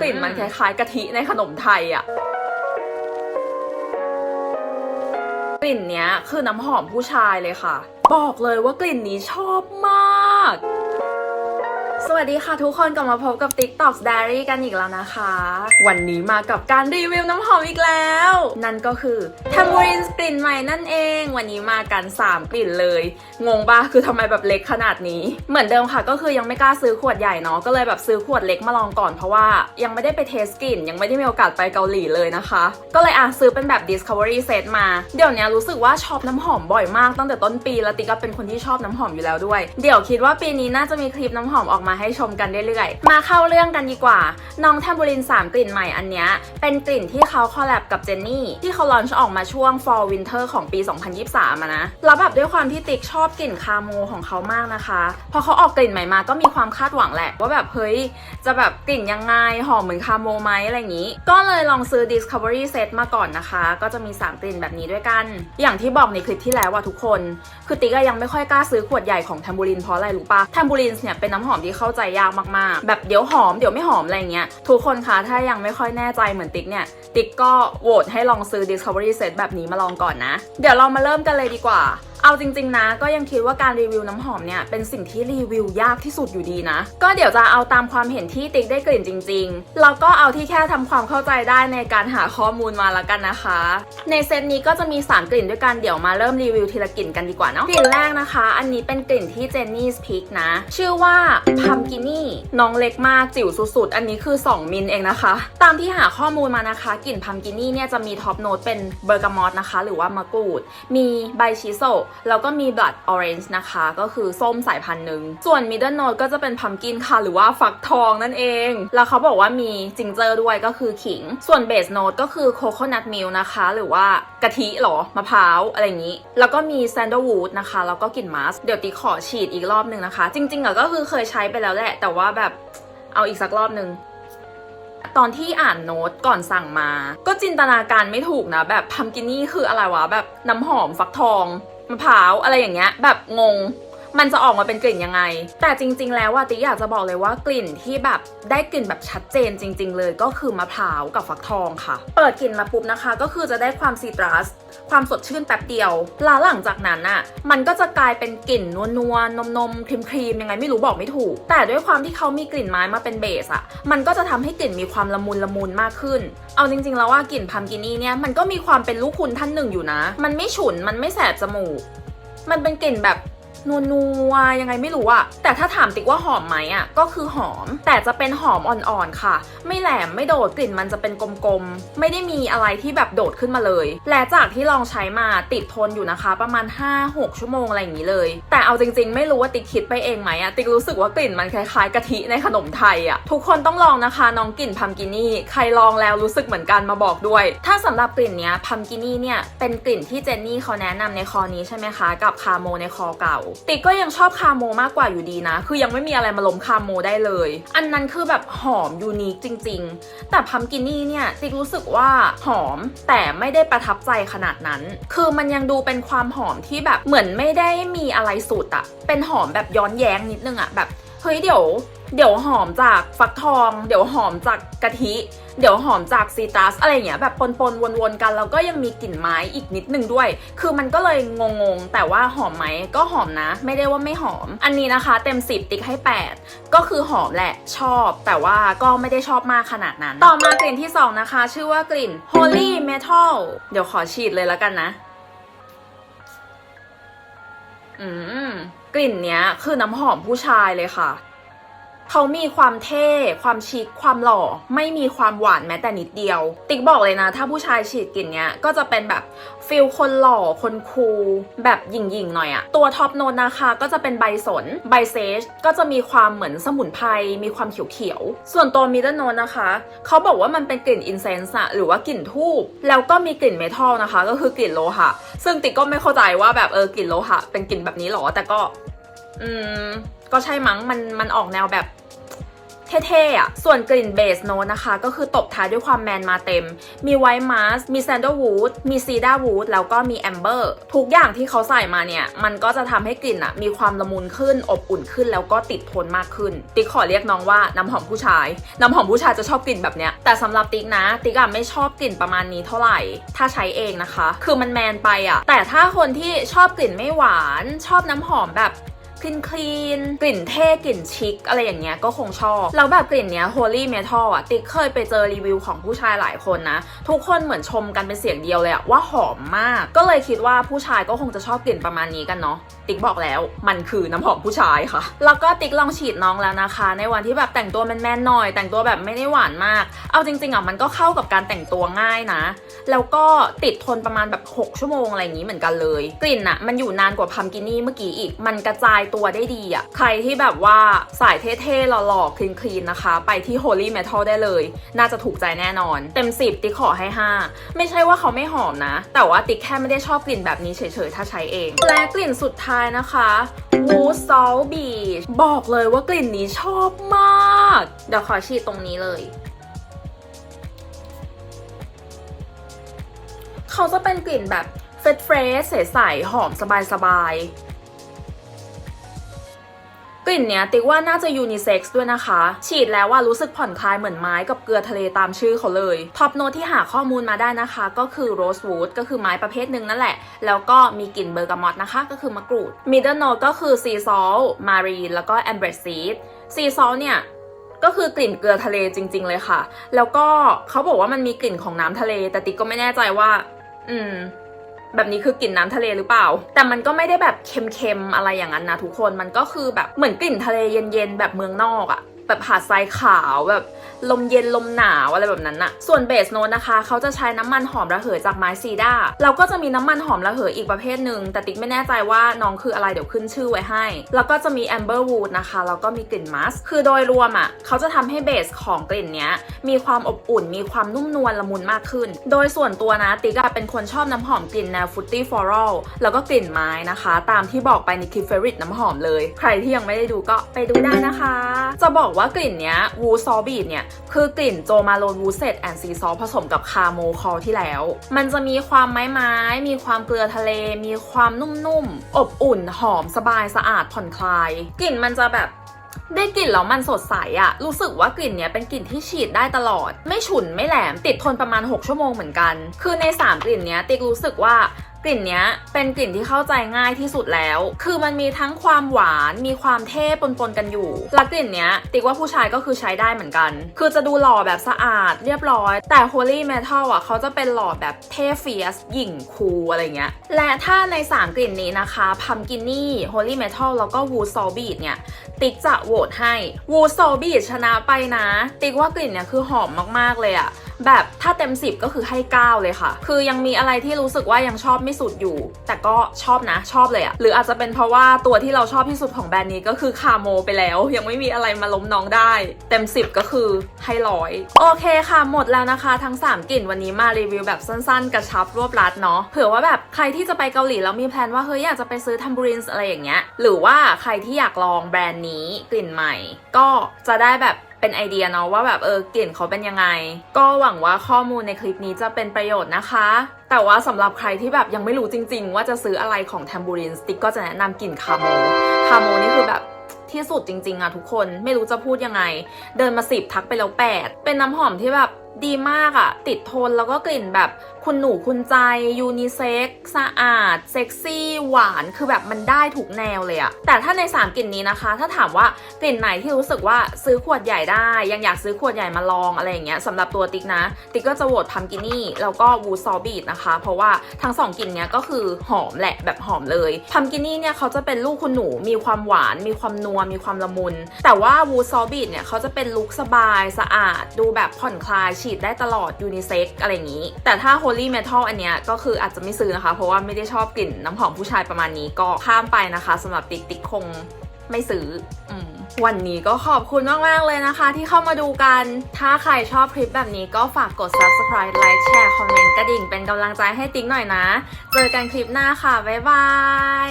กลิ่นมันคล้ายๆกะทิในขนมไทยอะกลิ่นเนี้ยคือน้ำหอมผู้ชายเลยค่ะ บอกเลยว่ากลิ่นนี้ชอบมาก วัสดีค่ะทุกคนกลับมาพบกับ TikTok Diary กันอีกแล้วนะคะ วันนี้มากับการรีวิวน้ำหอมอีกแล้ว นั่นก็คือ Tambourine กลิ่นใหม่นั่นเอง วันนี้มากัน 3 กลิ่นเลย งงปะคือทำไมแบบเล็กขนาดนี้ เหมือนเดิมค่ะก็คือยังไม่กล้าซื้อขวดใหญ่เนาะก็เลยแบบซื้อขวดเล็กมาลองก่อนเพราะว่ายังไม่ได้ไปเทสกลิ่นยังไม่ได้มีโอกาสไปเกาหลีเลยนะคะ ก็เลยอะซื้อเป็นแบบ Discovery Set มา เดี๋ยวนี้รู้สึกว่าชอบน้ำหอมบ่อยมากตั้งแต่ต้นปีแล้วติ๊กก็เป็นคนที่ชอบน้ำหอมอยู่แล้วด้วย เดี๋ยวคิดว่าปีนี้น่าจะมีคลิปน้ำหอมออกมาให้ชมกันเรื่อยๆ มาเข้าเรื่องกันดีกว่า น้องแทมบูริน 3 กลิ่นใหม่อันเนี้ยเป็นกลิ่นที่เขาคอลแลบกับเจนนี่ที่เขาลอนช์ออกมาช่วง fall winter ของปี 2023อะนะแล้วแบบด้วยความที่ติ๊กชอบกลิ่นคาโมของเขามากนะคะพอเขาออกกลิ่นใหม่มาก็มีความคาดหวังแหละ ว่าแบบเฮ้ยจะแบบกลิ่นยังไงหอมเหมือนคาโมไหมอะไรอย่างนี้ ก็เลยลองซื้อ discovery set มาก่อนนะคะ ก็จะมี 3 กลิ่นแบบนี้ด้วยกัน อย่างที่บอกในคลิปที่แล้วว่าทุกคน คือติ๊กยังไม่ค่อยกล้าซื้อขวดใหญ่ของแทมบูรินเพราะอะไรรู้ปะแทมบูรินเนี่ยเป็นน้ำหอมที่เข้าใจยากมากๆ แบบเดี๋ยวหอมเดี๋ยวไม่หอมอะไรเงี้ยทุกคนคะถ้ายังไม่ค่อยแน่ใจเหมือนติ๊กเนี่ยติ๊กก็โหวตให้ลองซื้อ discovery set แบบนี้มาลองก่อนนะ เดี๋ยวเรามาเริ่มกันเลยดีกว่า เอาจริง ๆ นะ ก็ยังคิดว่าการรีวิวน้ำหอมเนี่ยเป็นสิ่งที่รีวิวยากที่สุดอยู่ดีนะ ก็เดี๋ยวจะเอาตามความเห็นที่ติ๊กได้กลิ่นจริง ๆ แล้วก็เอาที่แค่ทำความเข้าใจได้ในการหาข้อมูลมาละกันนะคะ ในเซตนี้ก็จะมี 3 กลิ่นด้วยกันเดี๋ยวมาเริ่มรีวิวทีละกลิ่นกันดีกว่าเนาะกลิ่นแรกนะคะ อันนี้เป็นกลิ่นที่เจนนี่สพิกนะ ชื่อว่าพัมกินี่น้องเล็กมากจิ๋วสุดๆ อันนี้คือ 2 มิลเองนะคะ ตามที่หาข้อมูลมานะคะกลิ่นพัมกินี่เนี่ยจะมีท็อปโน้ตเป็นเบอร์กามอตนะคะ หรือว่ามะกรูด มีใบชิโซแล้วก็มีบลัดออเรนจ์นะคะ ก็คือส้มสายพันธุ์หนึ่ง ส่วนมิดเดิลโน้ตก็จะเป็นพัมกินค่ะ หรือว่าฟักทองนั่นเอง แล้วเขาบอกว่ามีจิงเจอร์ด้วยก็คือขิง ส่วนเบสโน้ตก็คือโคโคนัทมิลนะคะ หรือว่ากะทิหรอ มะพร้าว อะไรอย่างนี้ แล้วก็มีแซนด์วูดนะคะ แล้วก็กลิ่นมาสเดี๋ยวตีขอฉีดอีกรอบหนึ่งนะคะ จริงๆอะก็คือเคยใช้ไปแล้วแหละ แต่ว่าแบบเอาอีกสักรอบหนึ่งตอนที่อ่านโน้ตก่อนสั่งมา ก็จินตนาการไม่ถูกนะ แบบพัมกินี่คืออะไรวะ แบบน้ำหอมฟักทอง มะพร้าวอะไรอย่างเงี้ย แบบงง มันจะออกมาเป็นกลิ่นยังไง แต่จริง ๆ แล้วว่าติ๊กอยากจะบอกเลยว่ากลิ่นที่แบบได้กลิ่นแบบชัดเจนจริง ๆ เลยก็คือมะพร้าวกับฟักทองค่ะ เปิดกลิ่นมาปุ๊บนะคะ ก็คือจะได้ความซีตรัส ความสดชื่นแป๊บเดียวแล้วหลังจากนั้นอะมันก็จะกลายเป็นกลิ่นนัวนัวๆนมนมครีมครีมๆยังไงไม่รู้บอกไม่ถูก แต่ด้วยความที่เขามีกลิ่นไม้มาเป็นเบสอะมันก็จะทำให้กลิ่นมีความละมุนละมุนมากขึ้น เอาจริง ๆ แล้วว่ากลิ่นพัมกินี่เนี่ยมันก็มีความเป็นลูกคุณท่านหนึ่งอยู่นะ มันไม่ฉุนมันไม่แสบจมูก มันเป็นกลิ่นแบบ นัวนัวๆยังไงไม่รู้อะแต่ถ้าถามติ๊กว่าหอมไหมอะก็คือหอม แต่จะเป็นหอมอ่อนๆค่ะ ไม่แหลมไม่โดดกลิ่นมันจะเป็นกลมๆ ไม่ได้มีอะไรที่แบบโดดขึ้นมาเลย และจากที่ลองใช้มาติดทนอยู่นะคะ ประมาณ 5-6 ชั่วโมงอะไรอย่างนี้เลย แต่เอาจริงๆ ไม่รู้ว่าติ๊กคิดไปเองไหมอะติ๊กรู้สึกว่ากลิ่นมันคล้ายๆกะทิในขนมไทยอะทุกคนต้องลองนะคะน้องกลิ่นพัมกินี่ใครลองแล้วรู้สึกเหมือนกันมาบอกด้วย ถ้าสำหรับกลิ่นเนี้ยพัมกินี่เนี่ยเป็นกลิ่นที่เจนนี่เขาแนะนำในคอนี้ใช่ไหมคะกับคาโมในคอเก่าติ๊กก็ยังชอบคาโมมากกว่าอยู่ดีนะ คือยังไม่มีอะไรมาล้มคาโมได้เลย อันนั้นคือแบบหอมยูนิคจริง ๆ แต่พัมกินนี่เนี่ยติ๊กรู้สึกว่าหอมแต่ไม่ได้ประทับใจขนาดนั้น คือมันยังดูเป็นความหอมที่แบบเหมือนไม่ได้มีอะไรสุดอะเป็นหอมแบบย้อนแย้งนิดนึงอะแบบ เฮ้ยเดี๋ยว เดี๋ยวหอมจากฟักทอง เดี๋ยวหอมจากกะทิ เดี๋ยวหอมจากซีตรัสอะไรเงี้ยแบบปนๆวนๆกันแล้วก็ยังมีกลิ่นไม้อีกนิดนึงด้วย คือมันก็เลยงงๆ แต่ว่าหอมไหมก็หอมนะ ไม่ได้ว่าไม่หอม อันนี้นะคะ เต็ม10ติ๊กให้ 8 ก็คือหอมแหละชอบ แต่ว่าก็ไม่ได้ชอบมากขนาดนั้น ต่อมากลิ่นที่ 2 นะคะ ชื่อว่ากลิ่น Holy Metal เดี๋ยวขอฉีดเลยแล้วกันนะ อืม กลิ่นเนี้ยคือน้ำหอมผู้ชายเลยค่ะ เขามีความเท่ ความชิค ความหล่อ ไม่มีความหวานแม้แต่นิดเดียว ติ๊กบอกเลยนะ ถ้าผู้ชายฉีดกลิ่นเนี้ย ก็จะเป็นแบบฟิลคนหล่อ คนคูล แบบหยิ่งๆหน่อยอะตัวท็อปโนตนะคะ ก็จะเป็นใบสน ใบเซจ ก็จะมีความเหมือนสมุนไพร มีความเขียวๆ ส่วนตัวมิดเดิลโนตนะคะ เขาบอกว่ามันเป็นกลิ่นอินเซนส์อะหรือว่ากลิ่นทูบ แล้วก็มีกลิ่นเมทัลนะคะ ก็คือกลิ่นโลหะ ซึ่งติ๊กก็ไม่เข้าใจว่าแบบเออกลิ่นโลหะ เป็นกลิ่นแบบนี้หรอ แต่ก็ อืมก็ใช่มั้งมันมันออกแนวแบบ เท่ๆอะ ส่วนกลิ่นเบสโนนะคะ ก็คือตบท้ายด้วยความแมนมาเต็ม มีไวท์มาสมีแซนด์วูดมีซีดาวูดแล้วก็มีแอมเบอร์ ทุกอย่างที่เขาใส่มาเนี่ย มันก็จะทำให้กลิ่นอะ มีความละมุนขึ้น อบอุ่นขึ้น แล้วก็ติดทนมากขึ้น ติ๊กขอเรียกน้องว่าน้ำหอมผู้ชาย น้ำหอมผู้ชายจะชอบกลิ่นแบบเนี้ย แต่สำหรับติ๊กนะ ติ๊กอะไม่ชอบกลิ่นประมาณนี้เท่าไหร่ ถ้าใช้เองนะคะ คือมันแมนไปอะแต่ถ้าคนที่ชอบกลิ่นไม่หวาน ชอบน้ำหอมแบบ คลีนคลีนกลิ่นเท่กลิ่นชิคอะไรอย่างเงี้ยก็คงชอบ แล้วแบบกลิ่นเนี้ย Holy Metal อะ ติ๊กเคยไปเจอรีวิวของผู้ชายหลายคนนะ ทุกคนเหมือนชมกันเป็นเสียงเดียวเลยอะว่าหอมมาก ก็เลยคิดว่าผู้ชายก็คงจะชอบกลิ่นประมาณนี้กันเนาะติ๊กบอกแล้วมันคือน้ำหอมผู้ชายค่ะ แล้วก็ติ๊กลองฉีดน้องแล้วนะคะ ในวันที่แบบแต่งตัวแมนๆหน่อย แต่งตัวแบบไม่ได้หวานมาก เอาจริงๆอะมันก็เข้ากับการแต่งตัวง่ายนะ แล้วก็ติดทนประมาณแบบ 6 ชั่วโมงอะไรอย่างนี้เหมือนกันเลย กลิ่นอะมันอยู่นานกว่าพัมกินี่เมื่อกี้อีก มันกระจายตัวได้ดีอะใครที่แบบว่าสายเท่ๆหล่อๆคลีนๆนะคะ ไปที่ Holy Metal ได้เลย น่าจะถูกใจแน่นอน เต็ม 10 ติ๊กขอให้ 5 ไม่ใช่ว่าเขาไม่หอมนะ แต่ว่าติ๊กแค่ไม่ได้ชอบกลิ่นแบบนี้เฉยๆ ถ้าใช้เอง และกลิ่นสุดท้ายนะคะ Wood Salt Beach บอกเลยว่ากลิ่นนี้ชอบมาก เดี๋ยวขอฉีดตรงนี้เลยเขาจะเป็นกลิ่นแบบเฟรชเฟรชใสๆหอมสบายๆ ลิ่นเนี้ยติ๊กว่าน่าจะยูนิเซ็กซ์ด้วยนะคะ ฉีดแล้วว่ารู้สึกผ่อนคลายเหมือนไม้กับเกลือทะเลตามชื่อเขาเลย ท็อปโนที่หาข้อมูลมาได้นะคะ ก็คือโรสวูดก็คือไม้ประเภทหนึ่งนั่นแหละ แล้วก็มีกลิ่นเบอร์กามอตนะคะ ก็คือมะกรูดมิดเดิลโนก็คือซีซอลมารีนแล้วก็แอมเบรซีดซีซอลเนี่ยก็คือกลิ่นเกลือทะเลจริง ๆ เลยค่ะ แล้วก็เขาบอกว่ามันมีกลิ่นของน้ำทะเล แต่ติ๊กก็ไม่แน่ใจว่า อืม แบบนี้คือกลิ่นน้ำทะเลหรือเปล่า แต่มันก็ไม่ได้แบบเค็มๆอะไรอย่างนั้นนะทุกคนมันก็คือแบบเหมือนกลิ่นทะเลเย็นๆแบบเมืองนอกอะ แบบหาดทรายขาวแบบลมเย็นลมหนาวอะไรแบบนั้นอะส่วนเบสโนตนะคะ เขาจะใช้น้ำมันหอมระเหยจากไม้ซีดาเราก็จะมีน้ำมันหอมระเหยอีกประเภทหนึ่ง แต่ติ๊กไม่แน่ใจว่าน้องคืออะไรเดี๋ยวขึ้นชื่อไว้ให้ แล้วก็จะมีแอมเบอร์วูดนะคะ แล้วก็มีกลิ่นมัส คือโดยรวมอะเขาจะทำให้เบสของกลิ่นเนี้ย มีความอบอุ่น มีความนุ่มนวลละมุนมากขึ้น โดยส่วนตัวนะติ๊กอะเป็นคนชอบน้ำหอมกลิ่นแนวฟุตตี้ฟลอรัลแล้วก็กลิ่นไม้นะคะ ตามที่บอกไปในคลิปเฟรนน้ำหอมเลย ใครที่ยังไม่ได้ดูก็ไปดูได้นะคะ จะบอกว่ากลิ่นเนี้ยวูซอบีดเนี่ย คือกลิ่นโจมาโลนวูเซตแอนซีซอผสมกับคาโมคอลที่แล้ว มันจะมีความไม้ไม้มีความเกลือทะเล มีความนุ่มๆ อบอุ่น หอมสบายสะอาดผ่อนคลาย กลิ่นมันจะแบบได้กลิ่นแล้วมันสดใสอะรู้สึกว่ากลิ่นเนี้ยเป็นกลิ่นที่ฉีดได้ตลอด ไม่ฉุนไม่แหลมติดทนประมาณ 6 ชั่วโมงเหมือนกัน คือใน 3 กลิ่นเนี้ยติ๊กรู้สึกว่า กลิ่นเนี้ยเป็นกลิ่นที่เข้าใจง่ายที่สุดแล้ว คือมันมีทั้งความหวาน มีความเท่ปนๆกันอยู่ และกลิ่นเนี้ยติ๊กว่าผู้ชายก็คือใช้ได้เหมือนกัน คือจะดูหล่อแบบสะอาดเรียบร้อย แต่ Holy Metal อะเขาจะเป็นหล่อแบบเท่เฟียสหยิ่งคูลอะไรเงี้ย และถ้าใน 3 กลิ่นนี้นะคะ Pumpkiny Holy Metal แล้วก็ Wood s o l b e a t เนี่ยติ๊กจะโหวตให้ Wood s o l b e a t ชนะไปนะ ติ๊กว่ากลิ่นเนี่ยคือหอมมากๆเลยอะ แบบถ้าเต็ม 10 ก็คือให้ 9 เลยค่ะ คือยังมีอะไรที่รู้สึกว่ายังชอบไม่สุดอยู่ แต่ก็ชอบนะชอบเลยอะหรืออาจจะเป็นเพราะว่าตัวที่เราชอบที่สุดของแบรนด์นี้ก็คือคาโมไปแล้ว ยังไม่มีอะไรมาล้มน้องได้ เต็ม 10 ก็คือให้ร้อยโอเคค่ะ หมดแล้วนะคะ ทั้ง 3กลิ่นวันนี้มารีวิวแบบสั้นๆ กระชับรวบรัดเนาะเผื่อว่าแบบใครที่จะไปเกาหลีแล้วมีแพลนว่าเฮ้ยอยากจะไปซื้อทัมบูรินส์อะไรอย่างเงี้ยหรือว่าใครที่อยากลองแบรนด์นี้กลิ่นใหม่ ก็จะได้แบบ เป็นไอเดียเนาะว่าแบบเออกลิ่นเขาเป็นยังไง ก็หวังว่าข้อมูลในคลิปนี้จะเป็นประโยชน์นะคะ แต่ว่าสำหรับใครที่แบบยังไม่รู้จริง ๆ ว่าจะซื้ออะไรของแทมบูรินสติ๊กก็จะแนะนำกลิ่นคาโมคาโมนี่คือแบบที่สุดจริง ๆอะทุกคนไม่รู้จะพูดยังไง เดินมาสิบทักไปแล้วแปดเป็นน้ำหอมที่แบบ ดีมากอะติดทนแล้วก็กลิ่นแบบคุณหนูคุณใจยูนิเซ็กสะอาด เซ็กซี่ หวานคือแบบมันได้ถูกแนวเลยอะแต่ถ้าใน 3 กลิ่นนี้นะคะ ถ้าถามว่ากลิ่นไหนที่รู้สึกว่าซื้อขวดใหญ่ได้ ยังอยากซื้อขวดใหญ่มาลองอะไรอย่างเงี้ยสำหรับตัวติ๊กนะ ติ๊กก็จะโหวตพัมกินี่แล้วก็วูซอบีดนะคะ เพราะว่าทั้ง 2กลิ่นเนี้ยก็คือหอมแหละแบบหอมเลยพัมกินี่เนี่ยเขาจะเป็นลูกคุณหนูมีความหวาน มีความนัวมีความละมุน แต่ว่าวูซอบีดเนี่ยเขาจะเป็นลุคสบายสะอาด ดูแบบผ่อนคลายฉีดได้ตลอดยูนิเซ็กอะไรอย่างนี้ แต่ถ้า Holy Metal อันเนี้ยก็คืออาจจะไม่ซื้อนะคะ เพราะว่าไม่ได้ชอบกลิ่นน้ำหอมผู้ชายประมาณนี้ก็ข้ามไปนะคะสำหรับติ๊กติ๊กคงไม่ซื้ออวันนี้ก็ขอบคุณมาก ๆ เลยนะคะ ที่เข้ามาดูกัน ถ้าใครชอบคลิปแบบนี้ก็ฝากกด subscribe ไลค์แชร์คอมเมนต์กระดิ่งเป็นกำลังใจให้ติ๊กหน่อยนะ เจอกันคลิปหน้าค่ะ บ๊ายบาย